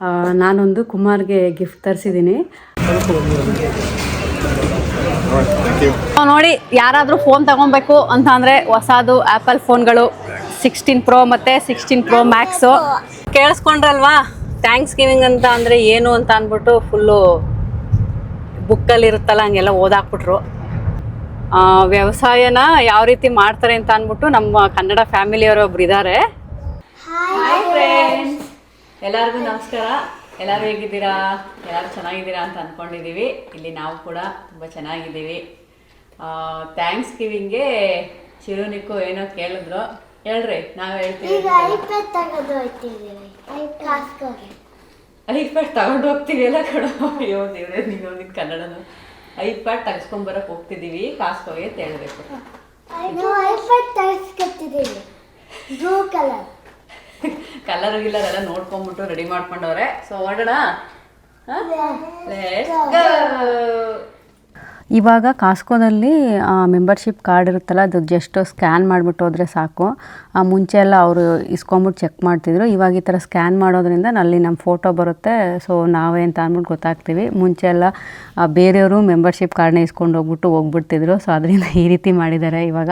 ಆ, ನಾನೊಂದು ಕುಮಾರ್ಗೆ ಗಿಫ್ಟ್ ತರಿಸಿದ್ದೀನಿ ನೋಡಿ ಯಾರಾದರೂ ಫೋನ್ ತಗೊಬೇಕು ಅಂತ ಅಂದರೆ ಹೊಸದು ಆ್ಯಪಲ್ ಫೋನ್ಗಳು ಸಿಕ್ಸ್ಟೀನ್ ಪ್ರೋ ಮತ್ತು ಸಿಕ್ಸ್ಟೀನ್ ಪ್ರೋ ಮ್ಯಾಕ್ಸು ಕೇಳಿಸ್ಕೊಂಡ್ರಲ್ವಾ? ಥ್ಯಾಂಕ್ಸ್ ಗಿವಿಂಗ್ ಅಂತ ಅಂದರೆ ಏನು ಅಂತ ಅಂದ್ಬಿಟ್ಟು ಫುಲ್ಲು ಬುಕ್ಕಲ್ಲಿ ಇರುತ್ತಲ್ಲ ಹಂಗೆಲ್ಲ ಓದಾಕ್ಬಿಟ್ರು. ಆ, ವ್ಯವಸಾಯನ ಯಾವ ರೀತಿ ಮಾಡ್ತಾರೆ ಅಂತ ಅಂದ್ಬಿಟ್ಟು ನಮ್ಮ ಕನ್ನಡ ಫ್ಯಾಮಿಲಿಯವರು ಒಬ್ರು ಇದ್ದಾರೆ ಹಾಯ್ ಫ್ರೆಂಡ್ಸ್ ಎಲ್ಲರಿಗೂ ನಮಸ್ಕಾರ. ಎಲ್ಲರೂ ಹೇಗಿದ್ದೀರಾ? ಎಲ್ಲರೂ ಚೆನ್ನಾಗಿದ್ದೀರಾ ಅಂತ ಅಂದ್ಕೊಂಡಿದ್ದೀವಿ ಇಲ್ಲಿ ನಾವು ಕೂಡ ತುಂಬ ಚೆನ್ನಾಗಿದ್ದೀವಿ. ಥ್ಯಾಂಕ್ಸ್ ಗಿವಿಂಗ್ಗೆ ಚಿರುನಿಕ್ಕು ಏನೋ ಕೇಳಿದ್ರು. ಹೇಳ್ರಿ ನಾವು ಹೇಳ್ತೀವಿ ಐಪ್ಯಾಡ್ ತಗೊಂಡು ಹೋಗ್ತೀವಿ. ಎಲ್ಲ ಕಡೆ ಅಯ್ಯೋ ದೇವ್ರೆ ನೀವು ನಿನ್ ಕನ್ನಡನು. ಐಪ್ಯಾಡ್ ತಗ್ಸ್ಕೊಂಬರಕ್ಕೆ ಹೋಗ್ತಿದ್ದೀವಿ. ಕಾಸ್ಕೋಗೆ ಅಂತ ಹೇಳ್ಬೇಕು. ಐಪ್ಯಾಡ್ ತಗ್ಸ್ಕೊತಿದ್ದೀವಿ. Blue colour. ಕಲರ್ ಗಿಲ್ಲರ್ ಎಲ್ಲ ನೋಡ್ಕೊಂಡ್ಬಿಟ್ಟು ರೆಡಿ ಮಾಡ್ಕೊಂಡವ್ರೆ. ಸೊ ಹೊರಡೋಣ. ಇವಾಗ ಕಾಸ್ಕೋದಲ್ಲಿ ಮೆಂಬರ್ಶಿಪ್ ಕಾರ್ಡ್ ಇರುತ್ತಲ್ಲ, ಅದು ಜಸ್ಟ್ ಸ್ಕ್ಯಾನ್ ಮಾಡಿಬಿಟ್ಟು ಹೋದರೆ ಸಾಕು. ಮುಂಚೆ ಎಲ್ಲ ಅವರು ಇಸ್ಕೊಂಬಿಟ್ಟು ಚೆಕ್ ಮಾಡ್ತಿದ್ರು. ಇವಾಗ ಈ ಥರ ಸ್ಕ್ಯಾನ್ ಮಾಡೋದ್ರಿಂದ ಅಲ್ಲಿ ನಮ್ಮ ಫೋಟೋ ಬರುತ್ತೆ. ಸೊ ನಾವೇ ಅಂತ ಅಂದ್ಬಿಟ್ಟು ಗೊತ್ತಾಗ್ತೀವಿ. ಮುಂಚೆ ಎಲ್ಲ ಬೇರೆಯವರು ಮೆಂಬರ್ಶಿಪ್ ಕಾರ್ಡ್ನ ಇಸ್ಕೊಂಡು ಹೋಗ್ಬಿಟ್ಟು ಹೋಗ್ಬಿಡ್ತಿದ್ರು. ಸೊ ಅದರಿಂದ ಈ ರೀತಿ ಮಾಡಿದ್ದಾರೆ ಇವಾಗ.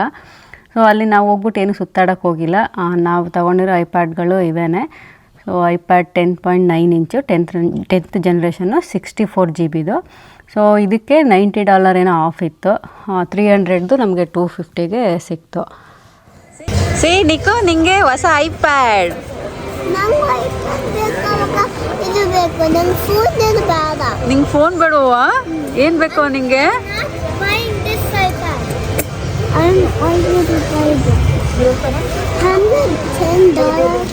ಸೊ ಅಲ್ಲಿ ನಾವು ಹೋಗ್ಬಿಟ್ಟು ಏನು ಸುತ್ತಾಡೋಕ್ಕೆ ಹೋಗಿಲ್ಲ. ನಾವು ತೊಗೊಂಡಿರೋ ಐಪ್ಯಾಡ್ಗಳು ಇವೇ so iPad ten point nine ಇಂಚು tenth tenth generation sixty four G ಬಿದು ಸೊ ಇದಕ್ಕೆ ನೈಂಟಿ ಡಾಲರ್ ಏನೋ ಆಫ್ ಇತ್ತು. ತ್ರೀ ಹಂಡ್ರೆಡ್ದು ನಮಗೆ ಟೂ ಫಿಫ್ಟಿಗೆ ಸಿಕ್ತು. ಸಿ ನಿಕು ನಿಮಗೆ ಹೊಸ ಐಪ್ಯಾಡ್ ನಂಗೆ ಫೋನ್ ಬೇಡವಾ? ಏನು ಬೇಕು ನಿಂಗೆ? iPad. I'm already buying it. Hundred ten dollars.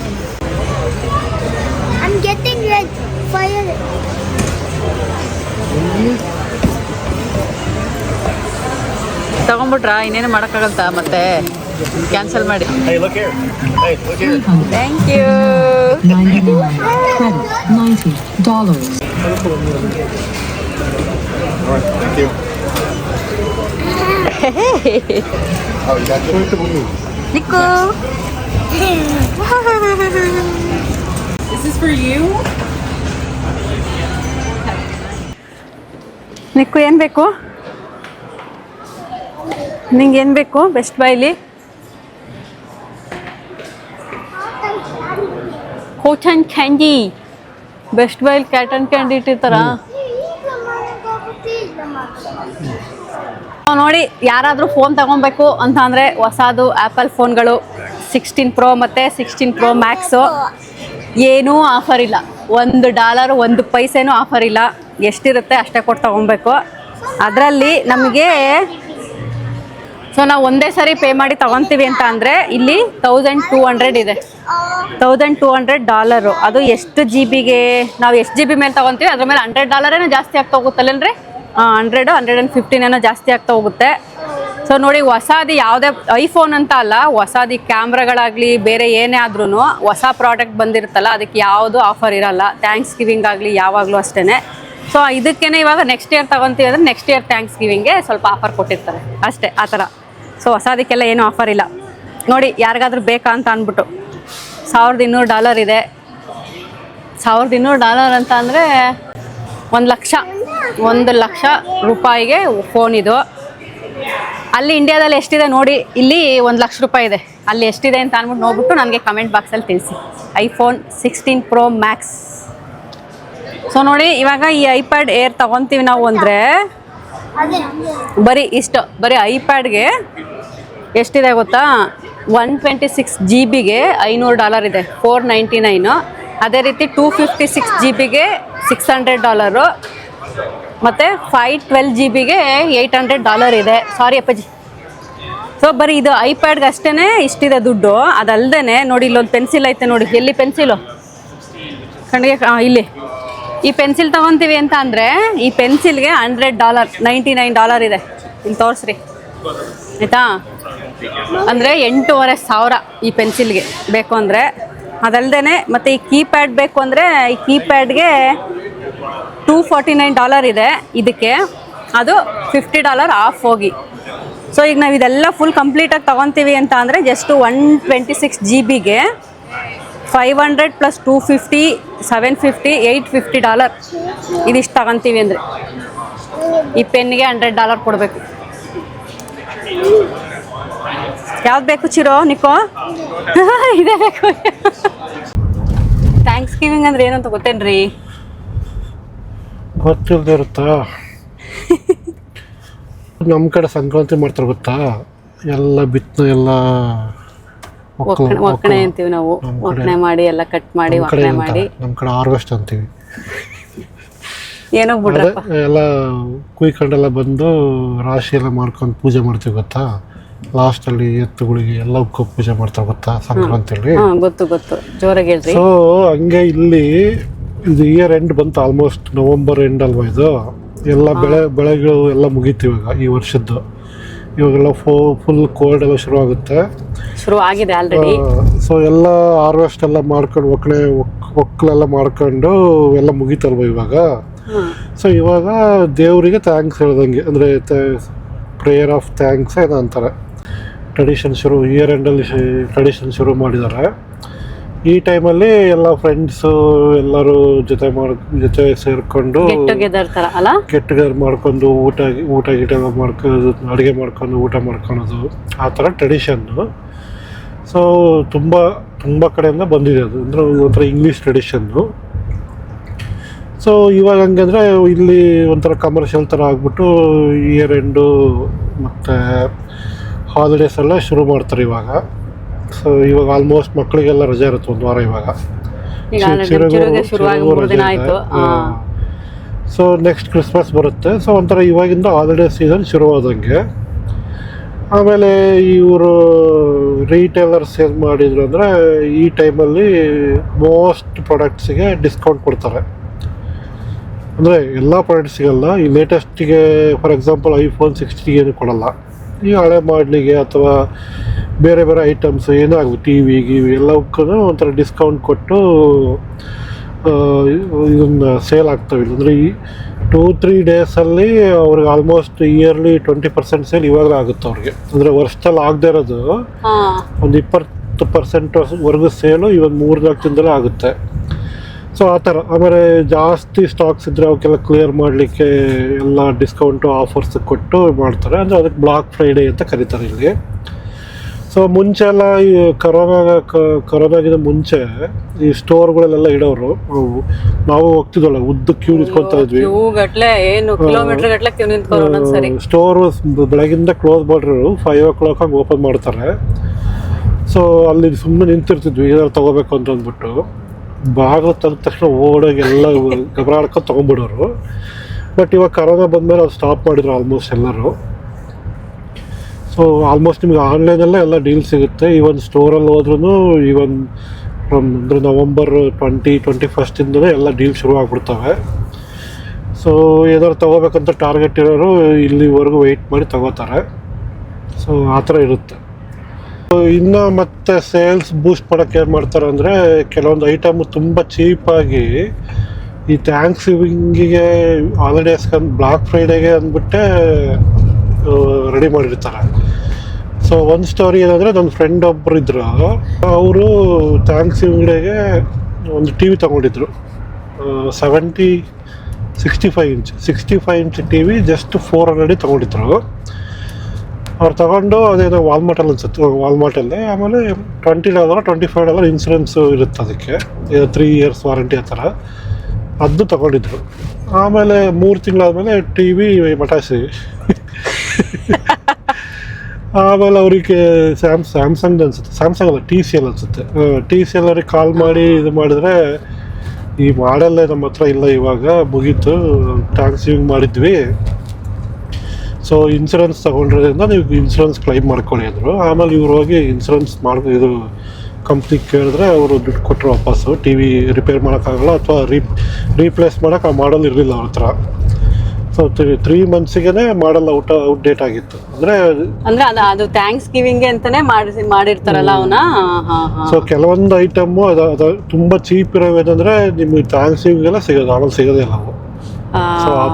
I'm getting red fire. ತಗೊಂಬಿಟ್ರಾ ಇನ್ನೇನು ಮಾಡೋಕ್ಕಾಗಲ್ತಾ ಮತ್ತೆ ಕ್ಯಾನ್ಸಲ್ ಮಾಡಿ Hey, look here. Hey, look here. Thank you 90 credit, ninety dollars. All right, thank you. oh, you got the ನಿಕ್ಕು This is for you. Nikku ಏನು ಬೇಕು ನಿಂಗೆ ಏನು ಬೇಕು best ಬೈಲಿ ಕೋಚನ್ candy best ಬೈಲ್ ಕ್ಯಾಟನ್ candy ಇಟ್ಟಿರ್ತಾರ ನೋಡಿ, ಯಾರಾದರೂ ಫೋನ್ ತಗೊಬೇಕು ಅಂತ ಅಂದರೆ ಹೊಸದು ಆ್ಯಪಲ್ ಫೋನ್ಗಳು ಸಿಕ್ಸ್ಟೀನ್ ಪ್ರೋ ಮತ್ತು ಸಿಕ್ಸ್ಟೀನ್ ಪ್ರೋ ಮ್ಯಾಕ್ಸು ಏನೂ ಆಫರ್ ಇಲ್ಲ. ಒಂದು ಡಾಲರ್ ಒಂದು ಪೈಸೆನೂ ಆಫರ್ ಇಲ್ಲ. ಎಷ್ಟಿರುತ್ತೆ ಅಷ್ಟೇ ಕೊಟ್ಟು ತಗೊಬೇಕು ಅದರಲ್ಲಿ ನಮಗೆ ಸೊ ನಾವು ಒಂದೇ ಸರಿ ಪೇ ಮಾಡಿ ತಗೊತೀವಿ ಅಂತ ಅಂದರೆ ಇಲ್ಲಿ ತೌಸಂಡ್ ಟೂ ಹಂಡ್ರೆಡ್ ಇದೆ. ತೌಸಂಡ್ ಟೂ ಹಂಡ್ರೆಡ್ ಡಾಲರು ಅದು ಎಷ್ಟು ಜಿ ಬಿಗೆ ನಾವು ಎಷ್ಟು ಜಿ ಬಿ ಮೇಲೆ ತೊಗೊತೀವಿ ಅದ್ರ ಮೇಲೆ ಹಂಡ್ರೆಡ್ ಡಾಲರೇನೆ ಜಾಸ್ತಿ ಆಗ್ತಾ ಹೋಗುತ್ತಲ್ಲೇನ್ರಿ? ಹಂಡ್ರೆಡ್ ಹಂಡ್ರೆಡ್ ಆ್ಯಂಡ್ ಫಿಫ್ಟೀನ್ ಏನೋ ಜಾಸ್ತಿ ಆಗ್ತಾ ಹೋಗುತ್ತೆ. ಸೊ ನೋಡಿ, ಹೊಸಾದಿ ಯಾವುದೇ ಐಫೋನ್ ಅಂತ ಅಲ್ಲ, ಹೊಸಾದಿ ಕ್ಯಾಮ್ರಾಗಳಾಗಲಿ, ಬೇರೆ ಏನೇ ಆದ್ರೂ ಹೊಸ ಪ್ರಾಡಕ್ಟ್ ಬಂದಿರುತ್ತಲ್ಲ, ಅದಕ್ಕೆ ಯಾವುದು ಆಫರ್ ಇರಲ್ಲ. ಥ್ಯಾಂಕ್ಸ್ ಗಿವಿಂಗ್ ಆಗಲಿ ಯಾವಾಗಲೂ ಅಷ್ಟೇ ಸೊ ಇದಕ್ಕೇನೆ ಇವಾಗ ನೆಕ್ಸ್ಟ್ ಇಯರ್ ತಗೊಂತೀವಿ ಅಂದರೆ ನೆಕ್ಸ್ಟ್ ಇಯರ್ ಥ್ಯಾಂಕ್ಸ್ ಗಿವಿಂಗ್ಗೆ ಸ್ವಲ್ಪ ಆಫರ್ ಕೊಟ್ಟಿರ್ತಾರೆ. ಅಷ್ಟೇ, ಆ ಥರ. ಸೊ ಹೊಸದಕ್ಕೆಲ್ಲ ಏನೂ ಆಫರ್ ಇಲ್ಲ. ನೋಡಿ, ಯಾರಿಗಾದ್ರೂ ಬೇಕಾ ಅಂತ ಅಂದ್ಬಿಟ್ಟು. ಸಾವಿರದ ಇನ್ನೂರು ಡಾಲರ್ ಇದೆ. ಸಾವಿರದ ಇನ್ನೂರು ಡಾಲರ್ ಅಂತ ಅಂದರೆ ಒಂದು ಲಕ್ಷ ಒಂದು ಲಕ್ಷ ರೂಪಾಯಿಗೆ ಫೋನ್ ಇದು. ಅಲ್ಲಿ ಇಂಡಿಯಾದಲ್ಲಿ ಎಷ್ಟಿದೆ ನೋಡಿ, ಇಲ್ಲಿ ಒಂದು ಲಕ್ಷ ರೂಪಾಯಿ ಇದೆ. ಅಲ್ಲಿ ಎಷ್ಟಿದೆ ಅಂತ ಅಂದ್ಬಿಟ್ಟು ನೋಡ್ಬಿಟ್ಟು ನನಗೆ ಕಮೆಂಟ್ ಬಾಕ್ಸಲ್ಲಿ ತಿಳಿಸಿ. IPhone sixteen pro max so ನೋಡಿ, ಇವಾಗ ಈ ಐಪ್ಯಾಡ್ ಏರ್ ತಗೊತೀವಿ ನಾವು ಅಂದರೆ ಅದೇ ಬರೀ ಇಷ್ಟು, ಬರೀ ಐಪ್ಯಾಡ್ಗೆ ಎಷ್ಟಿದೆ ಗೊತ್ತಾ? ಒನ್ ಟ್ವೆಂಟಿ ಸಿಕ್ಸ್ ಜಿ ಬಿಗೆ ಐನೂರು ಡಾಲರ್ ಇದೆ ಫೋರ್ ನೈಂಟಿ ನೈನು ಅದೇ ರೀತಿ ಟೂ ಫಿಫ್ಟಿ ಸಿಕ್ಸ್ ಜಿ ಬಿಗೆ ಸಿಕ್ಸ್ ಹಂಡ್ರೆಡ್ ಡಾಲರು ಮತ್ತು ಫೈವ್ ಟ್ವೆಲ್ ಜಿ ಬಿಗೆ ಏಯ್ಟ್ ಹಂಡ್ರೆಡ್ ಡಾಲರ್ ಇದೆ. ಸಾರಿ ಅಪ್ಪಾಜಿ. ಸೊ ಬರೀ ಇದು ಐಪ್ಯಾಡ್ಗೆ ಅಷ್ಟೇ ಇಷ್ಟಿದೆ ದುಡ್ಡು. ಅದಲ್ಲದೆ ನೋಡಿ ಇಲ್ಲೊಂದು ಪೆನ್ಸಿಲ್ ಐತೆ ನೋಡಿ. ಎಲ್ಲಿ ಪೆನ್ಸಿಲು ಕಣ್ಣಿಗೆ ಹಾಂ ಇಲ್ಲಿ. ಈ ಪೆನ್ಸಿಲ್ ತೊಗೊತೀವಿ ಅಂತ ಅಂದರೆ ಈ ಪೆನ್ಸಿಲ್ಗೆ hundred dollar ninety nine dollar ಇದೆ. ಇಲ್ಲಿ ತೋರಿಸ್ರಿ. ಆಯಿತಾ? ಅಂದರೆ ಎಂಟೂವರೆ ಸಾವಿರ ಈ ಪೆನ್ಸಿಲ್ಗೆ ಬೇಕು ಅಂದರೆ. ಅದಲ್ದೇ ಮತ್ತು ಈ ಕೀಪ್ಯಾಡ್ ಬೇಕು ಅಂದರೆ ಈ ಕೀಪ್ಯಾಡ್ಗೆ ಟೂ ಫಾರ್ಟಿ ನೈನ್ ಡಾಲರ್ ಇದೆ ಇದಕ್ಕೆ. ಅದು ಫಿಫ್ಟಿ ಡಾಲರ್ ಆಫ್ ಹೋಗಿ. ಸೊ ಈಗ ನಾವು ಇದೆಲ್ಲ ಫುಲ್ ಕಂಪ್ಲೀಟಾಗಿ ತೊಗೊತೀವಿ ಅಂತ ಅಂದರೆ just one twenty six G ಬಿಗೆ five hundred plus two fifty seven fifty eight fifty dollar ಇದಿಷ್ಟು ತಗೊತೀವಿ ಅಂದರೆ. ಈ ಪೆನ್ನಿಗೆ ಹಂಡ್ರೆಡ್ ಡಾಲರ್ ಕೊಡಬೇಕು. ಯಾವ್ದು ಬೇಕು ಚಿರೋ ನಿಕೋ? ಇದೇ ಬೇಕು. ಥ್ಯಾಂಕ್ಸ್ ಗಿವಿಂಗ್ ಅಂದ್ರೆ ಏನಂತ ಗೊತ್ತೇನ್ರಿ? ಗೊತ್ತಿಲ್ಲದೆ ಇರುತ್ತಾ? ನಮ್ಮ ಕಡೆ ಸಂಕ್ರಾಂತಿ ಮಾಡ್ತಾರೆ ಗೊತ್ತಾ? ಎಲ್ಲ ಬಿತ್ತು ಎಲ್ಲ ಒಕ್ಕಣೆ ಅಂತೀವಿ ನಾವು. ಒಕ್ಕಣೆ ಮಾಡಿ ಎಲ್ಲ ಕಟ್ ಮಾಡಿ ಒಕ್ಕಣೆ ಮಾಡಿ. ನಮ್ಮ ಕಡೆ ಹಾರ್ವೆಸ್ಟ್ ಅಂತೀವಿ. ಏನೋ ಬಿಡ್ರಪ್ಪ? ಎಲ್ಲ ಕುಯ್ಕೊಂಡೆಲ್ಲ ಬಂದು ರಾಶಿ ಎಲ್ಲ ಮಾಡ್ಕೊಂಡು ಪೂಜೆ ಮಾಡ್ತೀವಿ ಗೊತ್ತಾ? ಲಾಸ್ಟಲ್ಲಿ ಎತ್ತುಗಳಿಗೆ ಎಲ್ಲ ಉಕ್ಕೋ ಪೂಜೆ ಮಾಡ್ತಾರೆ ಗೊತ್ತಾ ಸಂಕ್ರಾಂತಿಯಲ್ಲಿ? ಹಾ ಗೊತ್ತು ಗೊತ್ತು. ಜೋರಾಗಿ ಹೇಳ್ರಿ. ಸೊ ಹಂಗೆ ಇಲ್ಲಿ ಇದು ಇಯರ್ ಎಂಡ್ ಬಂತು ಆಲ್ಮೋಸ್ಟ್ ನವಂಬರ್ ಎಂಡ್ ಅಲ್ವಾ ಇದು? ಎಲ್ಲ ಬೆಳೆ ಬೆಳೆಗಳು ಎಲ್ಲ ಮುಗೀತು ಇವಾಗ ಈ ವರ್ಷದ್ದು. ಇವಾಗೆಲ್ಲ ಫೋ ಫುಲ್ ಕೋಲ್ಡ್ ಎಲ್ಲ ಶುರು ಆಗುತ್ತೆ. ಶುರು ಆಗಿದೆ ಆಲ್ರೆಡಿ ಸೊ ಎಲ್ಲ ಹಾರ್ವೆಸ್ಟ್ ಎಲ್ಲ ಮಾಡ್ಕೊಂಡು ಒಕ್ಕಣೆ ಒಕ್ಕಲೆಲ್ಲ ಮಾಡ್ಕೊಂಡು ಎಲ್ಲ ಮುಗೀತಲ್ವ ಇವಾಗ? ಸೊ ಇವಾಗ ದೇವರಿಗೆ ಥ್ಯಾಂಕ್ಸ್ ಹೇಳ್ದಂಗೆ. ಅಂದರೆ ಪ್ರೇಯರ್ ಆಫ್ ಥ್ಯಾಂಕ್ಸ್ ಏನೋ ಅಂತಾರೆ ಟ್ರೆಡಿಷನ್ ಶುರು ಇಯರ್ ಎಂಡಲ್ಲಿ ಟ್ರೆಡಿಷನ್ ಶುರು ಮಾಡಿದ್ದಾರೆ. ಈ ಟೈಮಲ್ಲಿ ಎಲ್ಲ ಫ್ರೆಂಡ್ಸು ಎಲ್ಲರೂ ಜೊತೆ ಮಾಡ್ ಜೊತೆ ಸೇರಿಕೊಂಡು ಗೆಟ್ ಟುಗೆದರ್ ಮಾಡ್ಕೊಂಡು ಊಟ ಊಟ ಗೀಟ ಎಲ್ಲ ಮಾಡ್ಕೊಂಡು ಅಡುಗೆ ಮಾಡ್ಕೊಂಡು ಊಟ ಮಾಡ್ಕೊಳೋದು ಆ ಥರ ಟ್ರೆಡಿಷನ್ನು ಸೊ ತುಂಬ ತುಂಬ ಕಡೆಯಿಂದ ಬಂದಿದೆ ಅದು. ಅಂದರೆ ಒಂಥರ ಇಂಗ್ಲೀಷ್ ಟ್ರೆಡಿಷನ್ನು ಸೊ ಇವಾಗ ಹಂಗಂದ್ರೆ ಇಲ್ಲಿ ಒಂಥರ ಕಮರ್ಷಿಯಲ್ ಥರ ಆಗ್ಬಿಟ್ಟು ಇಯರ್ ಎಂಡು ಮತ್ತು ಹಾಲಿಡೇಸ್ ಎಲ್ಲ ಶುರು ಮಾಡ್ತಾರೆ ಇವಾಗ. ಸೊ ಇವಾಗ ಆಲ್ಮೋಸ್ಟ್ ಮಕ್ಕಳಿಗೆಲ್ಲ ರಜೆ ಇರುತ್ತೆ ಒಂದು ವಾರ ಇವಾಗ. ಸೊ ನೆಕ್ಸ್ಟ್ ಕ್ರಿಸ್ಮಸ್ ಬರುತ್ತೆ. ಸೊ ಒಂಥರ ಇವಾಗಿಂದ ಹಾಲಿಡೇ ಸೀಸನ್ ಶುರುವಾದಂಗೆ. ಆಮೇಲೆ ಇವರು ರೀಟೇಲರ್ಸ್ ಏನು ಮಾಡಿದ್ರು ಅಂದರೆ ಈ ಟೈಮಲ್ಲಿ ಮೋಸ್ಟ್ ಪ್ರಾಡಕ್ಟ್ಸಿಗೆ ಡಿಸ್ಕೌಂಟ್ ಕೊಡ್ತಾರೆ. ಅಂದರೆ ಎಲ್ಲ ಪ್ರಾಡಕ್ಟ್ ಸಿಗಲ್ಲ ಈ ಲೇಟೆಸ್ಟಿಗೆ ಫಾರ್ ಎಕ್ಸಾಂಪಲ್ ಐಫೋನ್ ಸಿಕ್ಸ್ಟಿಗೆ ಏನು ಕೊಡಲ್ಲ. ಈ ಹಳೆ ಮಾಡಲಿಗೆ ಅಥವಾ ಬೇರೆ ಬೇರೆ ಐಟಮ್ಸ್ ಏನೋ ಆಗು ಟಿ ವಿ ಗಿವಿ ಎಲ್ಲಕ್ಕೂ ಒಂಥರ ಡಿಸ್ಕೌಂಟ್ ಕೊಟ್ಟು ಇದನ್ನು ಸೇಲ್ ಆಗ್ತವೆ. ಅಂದರೆ ಈ ಟೂ ತ್ರೀ ಡೇಸಲ್ಲಿ ಅವ್ರಿಗೆ almost early twenty percent sale ಇವಾಗಲೇ ಆಗುತ್ತೆ ಅವ್ರಿಗೆ. ಅಂದರೆ ವರ್ಷದಲ್ಲಿ ಆಗದೆ ಇರೋದು ಒಂದು ಇಪ್ಪತ್ತು ಪರ್ಸೆಂಟ್ ವರ್ಗ ಸೇಲು ಇವಾಗ ಮೂರು ನಾಲ್ಕು ದಿನದಲ್ಲೇ ಆಗುತ್ತೆ. ಸೊ ಆ ಥರ. ಆಮೇಲೆ ಜಾಸ್ತಿ ಸ್ಟಾಕ್ಸ್ ಇದ್ದರೆ ಅವಕ್ಕೆಲ್ಲ ಕ್ಲಿಯರ್ ಮಾಡಲಿಕ್ಕೆ ಎಲ್ಲ ಡಿಸ್ಕೌಂಟು ಆಫರ್ಸ್ ಕೊಟ್ಟು ಮಾಡ್ತಾರೆ. ಅಂದರೆ ಅದಕ್ಕೆ ಬ್ಲಾಕ್ ಫ್ರೈಡೇ ಅಂತ ಕರೀತಾರೆ ಇಲ್ಲಿ. ಸೊ ಮುಂಚೆ ಎಲ್ಲ ಈ ಕರೋನಾ ಕರೋನಾಗಿಂತ ಮುಂಚೆ ಈ ಸ್ಟೋರ್ಗಳಲ್ಲೆಲ್ಲ ಇಡೋರು ನಾವು ಹೋಗ್ತಿದ್ವಲ್ಲ ಉದ್ದ ಕ್ಯೂ ನಿಂತ್ಕೊಳ್ತಾ ಇದ್ವಿ. ಸ್ಟೋರ್ ಬೆಳಗಿಂದ ಕ್ಲೋಸ್ ಮಾಡಿರೋರು ಫೈವ್ ಓ ಕ್ಲಾಕ್ ಹಂಗೆ ಓಪನ್ ಮಾಡ್ತಾರೆ. ಸೊ ಅಲ್ಲಿ ಸುಮ್ಮನೆ ನಿಂತಿರ್ತಿದ್ವಿ ಏನಾದ್ರು ತಗೋಬೇಕು ಅಂತ ಅಂದ್ಬಿಟ್ಟು. ಬಾಗಿಲು ತೆಗೆದ ತಕ್ಷಣ ಓಡೋಗಿ ಎಲ್ಲ ಗಬರಾಡ್ಕೊ ತೊಗೊಂಡ್ಬಿಡೋರು. ಬಟ್ ಇವಾಗ ಕರೋನಾ ಬಂದಮೇಲೆ ಅದು ಸ್ಟಾಪ್ ಮಾಡಿದ್ರು ಆಲ್ಮೋಸ್ಟ್ ಎಲ್ಲರೂ. ಸೊ ಆಲ್ಮೋಸ್ಟ್ ನಿಮ್ಗೆ ಆನ್ಲೈನಲ್ಲೇ ಎಲ್ಲ ಡೀಲ್ ಸಿಗುತ್ತೆ. ಈವನ್ ಸ್ಟೋರಲ್ಲಿ ಹೋದ್ರೂ ಈವನ್ ಫ್ರಮ್ ಅಂದರೆ ನವಂಬರ್ ಟ್ವೆಂಟಿ ಟ್ವೆಂಟಿ ಫಸ್ಟಿಂದಲೇ ಎಲ್ಲ ಡೀಲ್ ಶುರು ಆಗ್ಬಿಡ್ತವೆ. ಸೊ ಏನಾದ್ರು ತಗೋಬೇಕಂತ ಟಾರ್ಗೆಟ್ ಇರೋರು ಇಲ್ಲಿವರೆಗೂ ವೆಯ್ಟ್ ಮಾಡಿ ತಗೋತಾರೆ. ಸೊ ಆ ಥರ ಇರುತ್ತೆ. ಇನ್ನು ಮತ್ತೆ ಸೇಲ್ಸ್ ಬೂಸ್ಟ್ ಮಾಡೋಕ್ಕೆ ಏನು ಮಾಡ್ತಾರೆ ಅಂದರೆ, ಕೆಲವೊಂದು ಐಟಮ್ ತುಂಬ ಚೀಪಾಗಿ ಈ ಥ್ಯಾಂಕ್ಸ್ ಗಿವಿಂಗಿಗೆ ಹಾಲಿಡೇಸ್ಗೆ ಬ್ಲಾಕ್ ಫ್ರೈಡೇಗೆ ಅಂದ್ಬಿಟ್ಟೆ ರೆಡಿ ಮಾಡಿರ್ತಾರೆ. ಸೊ ಒಂದು ಸ್ಟೋರಿ ಏನಂದರೆ ನನ್ನ ಫ್ರೆಂಡ್ ಒಬ್ಬರು ಇದ್ರು. ಅವರು ಥ್ಯಾಂಕ್ಸ್ ಗಿವಿಂಗ್ಡೇಗೆ ಒಂದು T V ತೊಗೊಂಡಿದ್ರು. Seventy sixty five inch sixty five inch T V just four hundred ತೊಗೊಂಡಿದ್ರು. ಅವ್ರು ತಗೊಂಡು ಅದೇನೋ ವಾಲ್ಮಾರ್ಟಲ್ಲಿ ಅನ್ಸುತ್ತೆ. ವಾಲ್ಮಾರ್ಟಲ್ಲಿ ಆಮೇಲೆ twenty dollar twenty five dollar insurance ಇರುತ್ತೆ ಅದಕ್ಕೆ. ತ್ರೀ ಇಯರ್ಸ್ ವಾರಂಟಿ ಆ ಥರ. ಅದು ತಗೊಂಡಿದ್ರು. ಆಮೇಲೆ ಮೂರು ತಿಂಗಳಾದಮೇಲೆ ಟಿ ವಿ ಮಟಾಸಿ ಆಮೇಲೆ ಅವರಿಗೆ ಸ್ಯಾಮ್ ಸ್ಯಾಮ್ಸಂಗ್ ಅನ್ಸುತ್ತೆ. ಸ್ಯಾಮ್ಸಂಗ್ ಅಲ್ಲ ಟಿ ಸಿ ಎಲ್ ಅನ್ಸುತ್ತೆ. ಟಿ ಸಿ ಎಲ್ ಅವ್ರಿಗೆ ಕಾಲ್ ಮಾಡಿ ಇದು ಮಾಡಿದ್ರೆ ಈ ಮಾಡಲ್ಲೇ ನಮ್ಮ ಹತ್ರ ಇಲ್ಲ ಇವಾಗ. ಮುಗೀತು. ಟ್ಯಾಕ್ಸ್ ಯೂಸ್ ಮಾಡಿದ್ವಿ. ಸೊ ಇನ್ಸೂರೆನ್ಸ್ ತಗೊಂಡಿರೋದ್ರಿಂದ ನೀವು ಇನ್ಸೂರೆನ್ಸ್ ಕ್ಲೈಮ್ ಮಾಡ್ಕೊಳ್ಳಿ ಅಂದರು. ಆಮೇಲೆ ಇವ್ರು ಹೋಗಿ ಇನ್ಸೂರೆನ್ಸ್ ಮಾಡಿ ಇದು ಕಂಪ್ನಿಗೆ ಕೇಳಿದ್ರೆ ಅವರು ದುಡ್ಡು ಕೊಟ್ಟರು ವಾಪಸ್ಸು. ಟಿ ವಿ ರಿಪೇರ್ ಮಾಡೋಕ್ಕಾಗಲ್ಲ ಅಥವಾ ರೀ ರೀಪ್ಲೇಸ್ ಮಾಡೋಕೆ ಆ ಮಾಡಲ್ ಇರಲಿಲ್ಲ ಅವ್ರ ಹತ್ರ. ಸೊ ತ್ರೀ ತ್ರೀ ಮಂತ್ಸಿಗೆ ಮಾಡಲ್ ಔಟ್ ಔಟ್ ಡೇಟ್ ಆಗಿತ್ತು. ಅಂದರೆ ಅಂದ್ರೆ ಅದು ಅದು ಥ್ಯಾಂಕ್ಸ್ ಗಿವಿಂಗ್ ಅಂತಾನೆ ಮಾಡಿ ಮಾಡಿರ್ತಾರಲ್ಲ ಅವನ? ಸೊ ಕೆಲವೊಂದು ಐಟಮ್ಮು ಅದು ಅದು ತುಂಬ ಚೀಪ್ ಇರೋವೇನಂದರೆ ನಿಮಗೆ ಥ್ಯಾಂಕ್ಸ್ ಗಿವಿಂಗೆಲ್ಲ ಸಿಗೋದು ಆಮೇಲೆ ಸಿಗೋದೇ ಇಲ್ಲ ಅವು. ಆ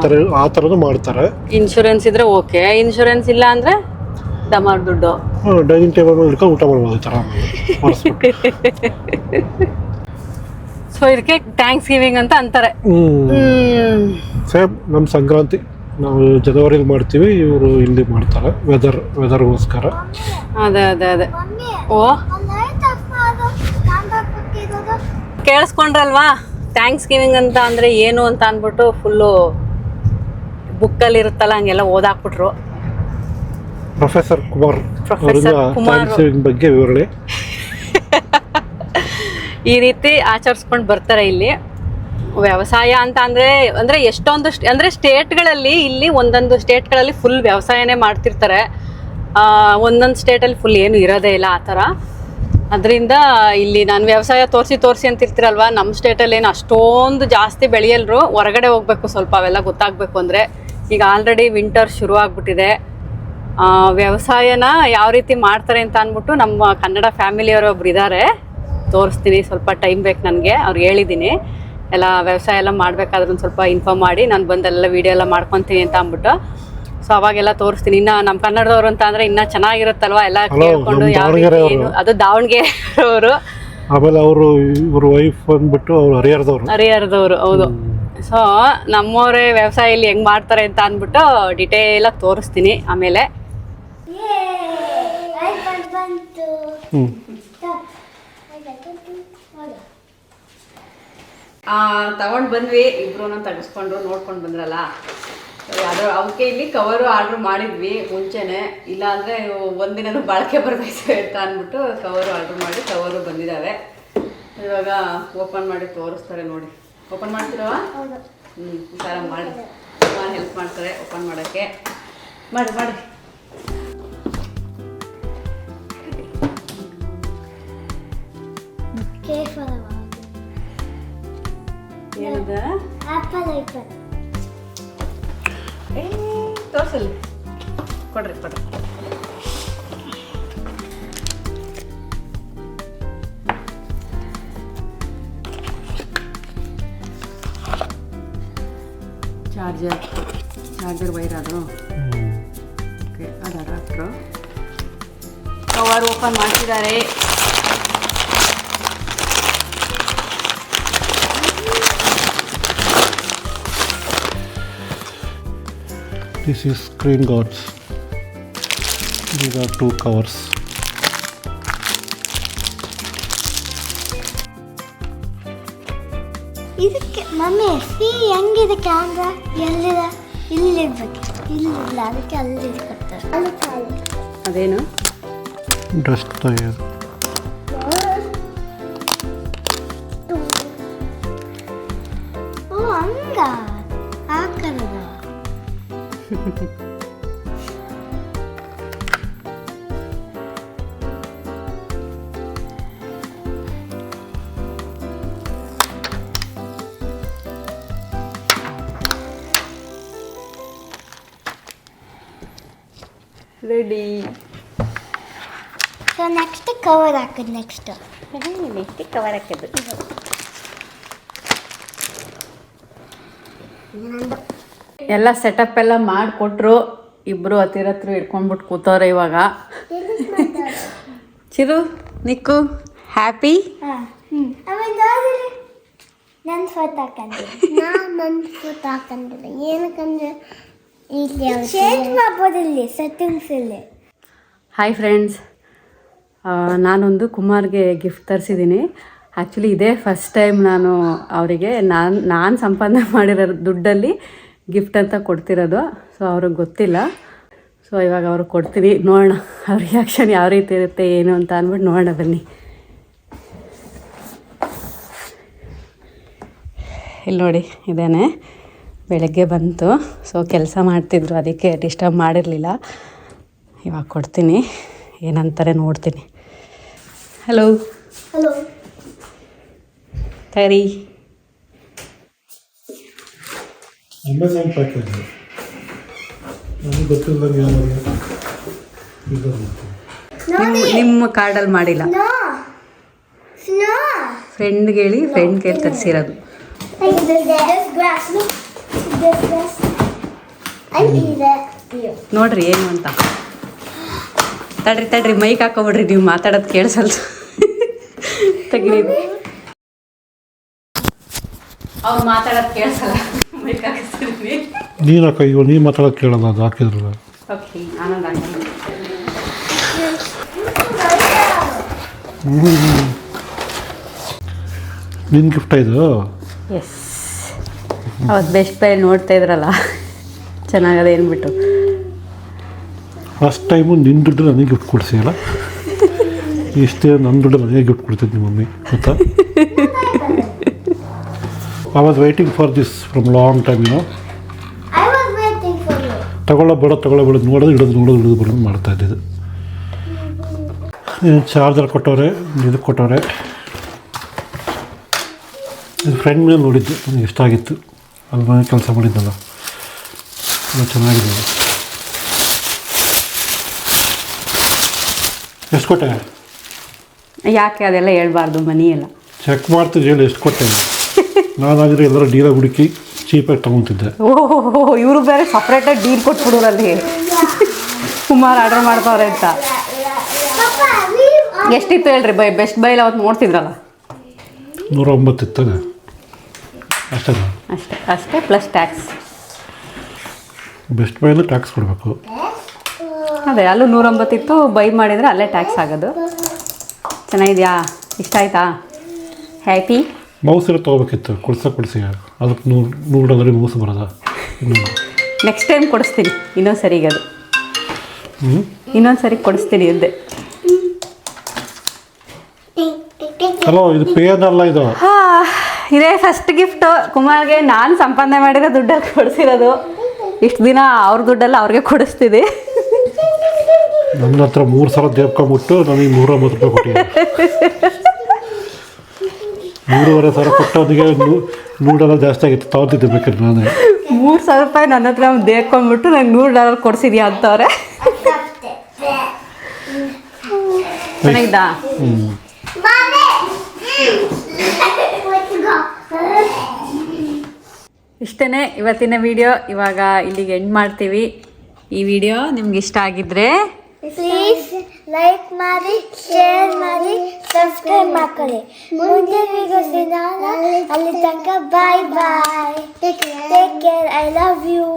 ಥರ ಆ ಥರದ್ದು ಮಾಡ್ತಾರೆ. ಇನ್ಶೂರೆನ್ಸ್ ಇದ್ರೆ ಓಕೆ ಇನ್ಶೂರೆನ್ಸ್ ಇಲ್ಲ ಅಂದ್ರೆ ಡಮಾರ್ ದುಡ್ಡು. ಡೈನಿಂಗ್ ಟೇಬಲ್ ಮೇಲೆ ಇಟ್ಕೊಂಡು ಊಟ ಮಾಡ್ಬೋದು ಈ ಥರ ಮಾಡಿಸ್ಬಿಟ್ಟು ಸೊ ಇದಕ್ಕೆ ಥ್ಯಾಂಕ್ಸ್ ಗಿವಿಂಗ್ ಅಂತ ಅಂತಾರೆ. ಸೇಮ್ ನಮ್ಮ ಸಂಕ್ರಾಂತಿ. ನಾವು ಜನವರಿಲಿ ಮಾಡ್ತೀವಿ ಇವರು ಇಲ್ಲಿ ಮಾಡ್ತಾರೆ. ವೆದರ್ ವೆದರ್ಗೋಸ್ಕರ ಅದೇ ಅದೇ ಅದೇ. ಓ. ಕೇಳಿಸ್ಕೊಂಡ್ರಲ್ವಾ? ಥ್ಯಾಂಕ್ಸ್ ಗಿವಿಂಗ್ ಅಂತ ಅಂದರೆ ಏನು ಅಂತ ಅಂದ್ಬಿಟ್ಟು ಫುಲ್ಲು ಬುಕ್ಕಲ್ಲಿ ಇರುತ್ತಲ್ಲ ಹಂಗೆಲ್ಲ ಓದಾಕ್ಬಿಟ್ರು. Professor Kumar Professor Kumar. ಬಗ್ಗೆ ವಿವರಣೆ. ಈ ರೀತಿ ಆಚರಿಸ್ಕೊಂಡು ಬರ್ತಾರೆ ಇಲ್ಲಿ. ವ್ಯವಸಾಯ ಅಂತ ಅಂದ್ರೆ ಅಂದ್ರೆ ಎಷ್ಟೊಂದು ಅಂದರೆ ಸ್ಟೇಟ್ಗಳಲ್ಲಿ ಇಲ್ಲಿ ಒಂದೊಂದು ಸ್ಟೇಟ್ಗಳಲ್ಲಿ ಫುಲ್ ವ್ಯವಸಾಯನೇ ಮಾಡ್ತಿರ್ತಾರೆ. ಆ, ಒಂದೊಂದು ಸ್ಟೇಟಲ್ಲಿ ಫುಲ್ ಏನು ಇರೋದೇ ಇಲ್ಲ ಆ ಥರ. ಅದರಿಂದ ಇಲ್ಲಿ ನಾನು ವ್ಯವಸಾಯ ತೋರಿಸಿ ತೋರಿಸಿ ಅಂತ ಅಂತಿರ್ತೀರಲ್ವ ನಮ್ಮ ಸ್ಟೇಟಲ್ಲಿ ಏನು ಅಷ್ಟೊಂದು ಜಾಸ್ತಿ ಬೆಳೆಯಲ್ರು ಹೊರಗಡೆ ಹೋಗ್ಬೇಕು ಸ್ವಲ್ಪ ಅವೆಲ್ಲ ಗೊತ್ತಾಗಬೇಕು ಅಂದರೆ. ಈಗ ಆಲ್ರೆಡಿ ವಿಂಟರ್ ಶುರು ಆಗಿಬಿಟ್ಟಿದೆ ವ್ಯವಸಾಯನ ಯಾವ ರೀತಿ ಮಾಡ್ತಾರೆ ಅಂತ ಅಂದ್ಬಿಟ್ಟು ನಮ್ಮ ಕನ್ನಡ ಫ್ಯಾಮಿಲಿಯವರು ಒಬ್ರು ಇದ್ದಾರೆ ತೋರಿಸ್ತೀನಿ, ಸ್ವಲ್ಪ ಟೈಮ್ ಬೇಕು ನನಗೆ, ಅವ್ರು ಹೇಳಿದ್ದೀನಿ ಎಲ್ಲ ವ್ಯವಸಾಯ ಎಲ್ಲ ಮಾಡಬೇಕಾದ್ರೆ ಸ್ವಲ್ಪ ಇನ್ಫಾರ್ಮ್ ಮಾಡಿ, ನಾನು ಬಂದೆಲ್ಲ ವೀಡಿಯೋ ಎಲ್ಲ ಮಾಡ್ಕೊತೀನಿ ಅಂತ ಅಂದ್ಬಿಟ್ಟು. ಸೊ ಅವಾಗೆಲ್ಲ ತೋರಿಸ್ತೀನಿ. ಇನ್ನ ನಮ್ಮ ಕನ್ನಡದವ್ರು ಅಂತ ಅಂದ್ರೆ ಇನ್ನ ಚೆನ್ನಾಗಿರುತ್ತಲ್ವಾ? ಎಲ್ಲ ಕೇಳ್ಕೊಂಡು ಯಾವ ರೀತಿ ಏನು? ಅದು ದಾವಣಗೆರೆ ಅವರು ಆಮೇಲೆ ಅವರು ಇವ್ರ ವೈಫ್ ಬಂದ್ಬಿಟ್ಟು ಅವ್ರು ಹರಿಹರದವ್ರು. ಹರಿಹರದವ್ರು ಹೌದು. ಸೊ ನಮ್ಮವರೇ ವ್ಯವಸಾಯ ಇಲ್ಲಿ ಹೆಂಗ್ ಮಾಡ್ತಾರೆ ಅಂತ ಅಂದ್ಬಿಟ್ಟು ಡಿಟೇಲ್ ಆಗಿ ತೋರಿಸ್ತೀನಿ ಆಮೇಲೆ. ಯೇ ಐಪಡ್ ಬಂತು. ಹೋದ. ತಗೊಂಡು ಬಂದ್ವಿ. ಇಬ್ರು ತಗಸ್ಕೊಂಡ್ರು ನೋಡ್ಕೊಂಡ್ ಬಂದ್ರಲ್ಲ. ಯಾವ್ದೋ ಅವಕ್ಕೆ ಇಲ್ಲಿ ಕವರು ಆರ್ಡರ್ ಮಾಡಿದ್ವಿ ಮುಂಚೆನೆ. ಇಲ್ಲ ಅಂದ್ರೆ ಒಂದಿನನೂ ಬಾಳಿಕೆ ಬರಬೇಕು ಅಂತ ಅಂದ್ಬಿಟ್ಟು ಕವರು ಆರ್ಡ್ರ್ ಮಾಡಿ ಕವರು ಬಂದಿದ್ದಾವೆ ಇವಾಗ ಓಪನ್ ಮಾಡಿ ತೋರಿಸ್ತಾರೆ ನೋಡಿ. ಓಪನ್ ಮಾಡ್ತೀರವ. ಹ್ಞೂ ಹುಷಾರ ಮಾಡಿ. ಹೆಲ್ಪ್ ಮಾಡ್ತಾರೆ ಓಪನ್ ಮಾಡೋಕ್ಕೆ. ಮಾಡಿ ಮಾಡಿ. ಏನಿದೆ? Apple ಐಪಡ್. ಏ ತೋರ್ಸಲ್ಲಿ ಕೊಡ್ರಿ ಕೊಡ್ರಿ. ಚಾರ್ಜರ್ ಚಾರ್ಜರ್ ವೈರ್ ಅದು. ಓಕೆ ಅದು ಅಡಾಪ್ಟ್ರು ಕವರ್ ಓಪನ್ ಮಾಡ್ತಿದ್ದಾರೆ this is screen guards these are two covers. ಇದಕ್ಕೆ ಮಮ್ಮಿ ಸಿ ಹೆಂಗಿದೆ ಕ್ಯಾಮ್ರಾ ಎಲ್ಲಿದೆ? ಇಲ್ಲಿರ್ಬೇಕು. ಇಲ್ಲಿಲ್ಲ ಅದಕ್ಕೆ ಅಲ್ಲಿ ಕೊಡ್ತಾರೆ ಅಲ್ಲಿ ಕಾಲು ಅದೇನು? ಡಸ್ಟ್ ತೆಗೆಯೋದು ರೆಡಿ ಸೊ ನೆಕ್ಸ್ಟ್ ಕವರ್ ಹಾಕೋದು ನೆಕ್ಸ್ಟ್ ನೆಕ್ಸ್ಟ್ ಕವರ್ ಹಾಕಿದ್ದು ಎಲ್ಲ ಸೆಟಪ್ ಎಲ್ಲ ಮಾಡಿಕೊಟ್ರು ಇಬ್ರು ಹತ್ತಿರ ಹತ್ರ ಇಟ್ಕೊಂಡ್ಬಿಟ್ಟು ಕೂತವ್ರೆ ಇವಾಗ. ಚಿರು ನಿಕ್ಕು ಹ್ಯಾಪಿ ನನ್ನ ಫೋಟೋ ಹಾಕಂದ್ರೆ ನಾನು ನನ್ನ ಫೋಟೋ ಹಾಕಂದ್ರೆ ಏನಕ್ಕಂದ್ರೆ ಇಲ್ಲಿ ಚೇಂಜ್ ಮಾಡ್ಬೋದು ಇಲ್ಲಿ ಸೆಟ್ಟಿಂಗ್ಸ್ ಇಲ್ಲಿ ಹಾಯ್ ಫ್ರೆಂಡ್ಸ್ ನಾನೊಂದು ಕುಮಾರ್ಗೆ ಗಿಫ್ಟ್ ತರಿಸಿದ್ದೀನಿ ಆ್ಯಕ್ಚುಲಿ ಇದೇ ಫಸ್ಟ್ ಟೈಮ್ ನಾನು ಅವರಿಗೆ ನಾನು ನಾನು ಸಂಪಾದನೆ ಮಾಡಿರೋ ದುಡ್ಡಲ್ಲಿ ಗಿಫ್ಟ್ ಅಂತ ಕೊಡ್ತಿರೋದು. ಸೊ ಅವ್ರಿಗೆ ಗೊತ್ತಿಲ್ಲ. ಸೊ ಇವಾಗ ಅವ್ರು ಕೊಡ್ತೀನಿ ನೋಡೋಣ ಅವ್ರ ರಿಯಾಕ್ಷನ್ ಯಾವ ರೀತಿ ಇರುತ್ತೆ ಏನು ಅಂತ ಅಂದ್ಬಿಟ್ಟು ನೋಡೋಣ ಬನ್ನಿ. ಇಲ್ಲಿ ನೋಡಿ ಇದೇನೆ. ಬೆಳಗ್ಗೆ ಬಂತು. ಸೊ ಕೆಲಸ ಮಾಡ್ತಿದ್ರು. ಅದಕ್ಕೆ ಡಿಸ್ಟರ್ಬ್ ಮಾಡಿರಲಿಲ್ಲ. ಇವಾಗ ಕೊಡ್ತೀನಿ. ಏನಂತಾರೆ ನೋಡ್ತೀನಿ. ಹಲೋ ಹಲೋ ತರಿ ಅಮೆಝಾನ್ ಪ್ಯಾಕೇಜ್ ನನಗೆ ಗೊತ್ತಿಲ್ಲದಂಗೆ ಇದು ನಿಮ್ಮ ನಿಮ್ಮ ಕಾರ್ಡಲ್ಲಿ ಮಾಡಿಲ್ಲ. No snow. ಫ್ರೆಂಡ್ಗೆ ಹೇಳಿ ಫ್ರೆಂಡ್ ಕೇಳಿ ತರಿಸಿರೋದು This grass, look. This grass. I eat it. You. ನೋಡ್ರಿ ಏನು ಅಂತ. ತಡ್ರಿ ತಡ್ರಿ ಮೈಕ್ ಹಾಕೋಬಿಡ್ರಿ ನೀವು ಮಾತಾಡೋದು ಕೇಳಿಸಲ್ದು. ತೆಗಿರಿ ಅವ್ರು ಮಾತಾಡೋದು ಕೇಳಿಸಲ್ಲ. ಹಾಕಿಸ್ತಿದ್ವಿ ನೀನು ಹಾಕ ಇವಾಗ ನೀನು ಮಾತಾಡೋದು ಕೇಳಲ್ಲ ಅದು ಹಾಕಿದ್ರಲ್ಲ ಓಕೆ ಆನಂದ್ ನಿನ್ನ ಗಿಫ್ಟ ಇದು? ಎಸ್ ಅವತ್ತು ಬೆಸ್ಟ್ ಬೈ ನೋಡ್ತಾ ಇದ್ರಲ್ಲ. ಚೆನ್ನಾಗದೆ ಏನ್ಬಿಟ್ಟು. ಫಸ್ಟ್ ಟೈಮು ನಿನ್ನ ದುಡ್ಡು ನನಗೆ ಗಿಫ್ಟ್ ಕೊಡ್ಸಿಯಲ್ಲ ಇಷ್ಟೇ ನನ್ನ ದುಡ್ಡು ನನಗೆ ಗಿಫ್ಟ್ ಕೊಡ್ತಿದ್ದೆ ನಿಮ್ಮ ಮಮ್ಮಿ ಗೊತ್ತಾ? I was waiting for this from long time you I was waiting for you. ತಗೊಳ್ಳೋ ಬೇಡ ತಗೊಳ್ಳೋ ಬೇಡ ನೋಡೋದು ಹಿಡಿದು ನೋಡೋದು ಹಿಡಿದು ಬರೋದು ಮಾಡ್ತಾ ಇದ್ದಿದ್ದು. ಚಾರ್ಜರ್ ಕೊಟ್ಟವ್ರೆ ಇದು ಕೊಟ್ಟವ್ರೆ. ಇದು ಫ್ರೆಂಡ್ ಮೇಲೆ ನೋಡಿದ್ದು ನನಗೆ ಇಷ್ಟ ಆಗಿತ್ತು ಅಲ್ಲಿ ಮನೆ ಕೆಲಸ ಮಾಡಿದ್ದಲ್ಲ. ತುಂಬ ಚೆನ್ನಾಗಿದೆ. ಎಷ್ಟು ಕೊಟ್ಟೆ? ಯಾಕೆ ಅದೆಲ್ಲ ಹೇಳ್ಬಾರ್ದು ಮನಿ ಎಲ್ಲ ಚೆಕ್ ಮಾಡ್ತಿದ್ರು ಹೇಳಿ ಎಷ್ಟು ಕೊಟ್ಟೆ ನಾನಾದರೆ ಎಲ್ಲರೂ ಡೀಲಾಗಿ ಹುಡುಕಿ ಚೀಪಾಗಿ ತಗೊಂತಿದ್ದೆ. ಓಹೋ ಇವರು ಬೇರೆ ಸಪ್ರೇಟಾಗಿ ಡೀಲ್ ಕೊಟ್ಬಿಡೋರಲ್ಲಿ ಕುಮಾರ್ ಆರ್ಡರ್ ಮಾಡ್ತಾವ್ರೆ ಅಂತ. ಎಷ್ಟಿತ್ತು ಹೇಳ್ರಿ ಬೈ ಬೆಸ್ಟ್ ಬೈಲ್ ಅವತ್ತು ನೋಡ್ತಿದ್ರಲ್ಲ? ನೂರ ಒಂಬತ್ತು ಇತ್ತಾನೆ ಅಷ್ಟೇ ಅಷ್ಟೇ ಅಷ್ಟೇ ಪ್ಲಸ್ ಟ್ಯಾಕ್ಸ್ ಬೆಸ್ಟ್ ಬೈಲು ಟ್ಯಾಕ್ಸ್ ಕೊಡಬೇಕು. ಅದೇ ಅಲ್ಲೂ ನೂರೊಂಬತ್ತಿತ್ತು ಬೈ ಮಾಡಿದರೆ ಅಲ್ಲೇ ಟ್ಯಾಕ್ಸ್ ಆಗೋದು. ಚೆನ್ನಾಗಿದೆಯಾ? ಇಷ್ಟ ಆಯ್ತಾ? ಹ್ಯಾಪಿ ಮೌಸ್ ಎಲ್ಲ ತೊಗೋಬೇಕಿತ್ತು ಕೊಡ್ಸ ಕೊಡಿಸಿ. ಅದಕ್ಕೆ ನೂರು ನೂರು ಡಾಲರ್ ಮೌಸ್ ಬರೋದ ನೆಕ್ಸ್ಟ್ ಟೈಮ್ ಕೊಡಿಸ್ತೀನಿ. ಇನ್ನೊಂದು ಸರಿಗೆ ಅದು. ಹ್ಞೂ ಇನ್ನೊಂದು ಸರಿ ಕೊಡಿಸ್ತೀನಿ ಅಂದೆ ಹಲೋ ಇದು ಪೇ ಅಲ್ಲ ಇದು? ಹಾ, ಇದೇ ಫಸ್ಟ್ ಗಿಫ್ಟ್ ಕುಮಾರ್ಗೆ ನಾನು ಸಂಪಾದನೆ ಮಾಡಿರೋ ದುಡ್ಡಲ್ಲಿ ಕೊಡಿಸಿರೋದು. ಇಷ್ಟು ದಿನ ಅವ್ರ ದುಡ್ಡಲ್ಲಿ ಅವ್ರಿಗೆ ಕೊಡಿಸ್ತಿದ್ದೆ ನನ್ನ ಹತ್ರ ಮೂರು ಸಲ ದೇವ್ಕೊಂಬಿಟ್ಟು ನನಗೆ ನೂರ ಮೂವತ್ತು ರೂಪಾಯಿ ಕೊಟ್ಟಿದ್ದೆ ಮೂರುವರೆ ಸಾವಿರ ಕೊಟ್ಟವನಿಗೆ ನೂರು ಡಾಲರ್ ಜಾಸ್ತಿ ಆಗಿತ್ತು ತಗೊತಿದ್ದೆ ಬೇಕಾದ್ರೆ ನಾನು. ಮೂರು ಸಾವಿರ ರೂಪಾಯಿ ನನ್ನ ಹತ್ರ ದೇಕೊಂಡ್ಬಿಟ್ಟು ನಂಗೆ ನೂರು ಡಾಲರ್ ಕೊಡ್ಸಿದ್ಯಾ ಅಂತವ್ರೆ. ಚೆನ್ನಾಗಿದ್ದಾ. ಇಷ್ಟೇ ಇವತ್ತಿನ ವಿಡಿಯೋ. ಇವಾಗ ಇಲ್ಲಿಗೆ ಎಂಡ್ ಮಾಡ್ತೀವಿ. ಈ ವಿಡಿಯೋ ನಿಮ್ಗೆ ಇಷ್ಟ ಆಗಿದ್ರೆ ಪ್ಲೀಸ್ ಲೈಕ್ ಮಾಡಿ ಶೇರ್ ಮಾಡಿ ಸಬ್ಸ್ಕ್ರೈಬ್ ಮಾಡ್ಕೊಳ್ಳಿ ಮುಂದೆ ವಿಡಿಯೋಸ್ ಅಲ್ಲಿ ತನಕ bye bye take care I love you